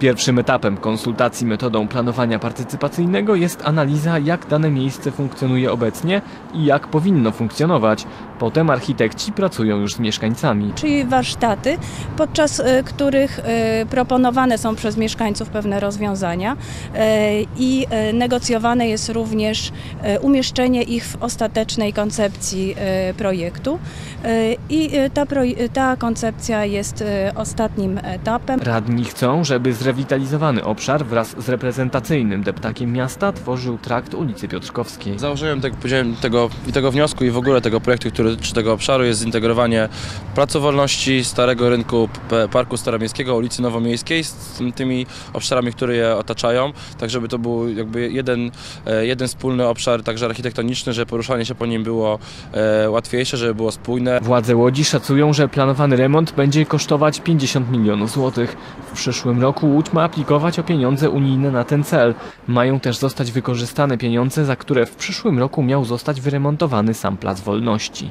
Pierwszym etapem konsultacji metodą planowania partycypacyjnego jest analiza, jak dane miejsce funkcjonuje obecnie i jak powinno funkcjonować. Potem architekci pracują już z mieszkańcami. czyli warsztaty, podczas e, których e, proponowane są przez mieszkańców pewne rozwiązania e, i negocjowane jest również umieszczenie ich w ostatecznej koncepcji projektu. I ta, ta koncepcja jest ostatnim etapem. Radni chcą, żeby zrewitalizowany obszar wraz z reprezentacyjnym deptakiem miasta tworzył trakt ulicy Piotrkowskiej. Założeniem, tak powiedziałem, tego, i tego wniosku i w ogóle tego projektu, który czy tego obszaru jest zintegrowanie Placu Wolności, Starego Rynku, Parku Staromiejskiego, ulicy Nowomiejskiej z tym- tymi obszarami, które je otaczają, tak żeby to był jakby jeden, e, jeden wspólny obszar, także architektoniczny, żeby poruszanie się po nim było e, łatwiejsze, żeby było spójne. Władze Łodzi szacują, że planowany remont będzie kosztować 50 milionów złotych. W przyszłym roku Łódź ma aplikować o pieniądze unijne na ten cel. Mają też zostać wykorzystane pieniądze, za które w przyszłym roku miał zostać wyremontowany sam Plac Wolności.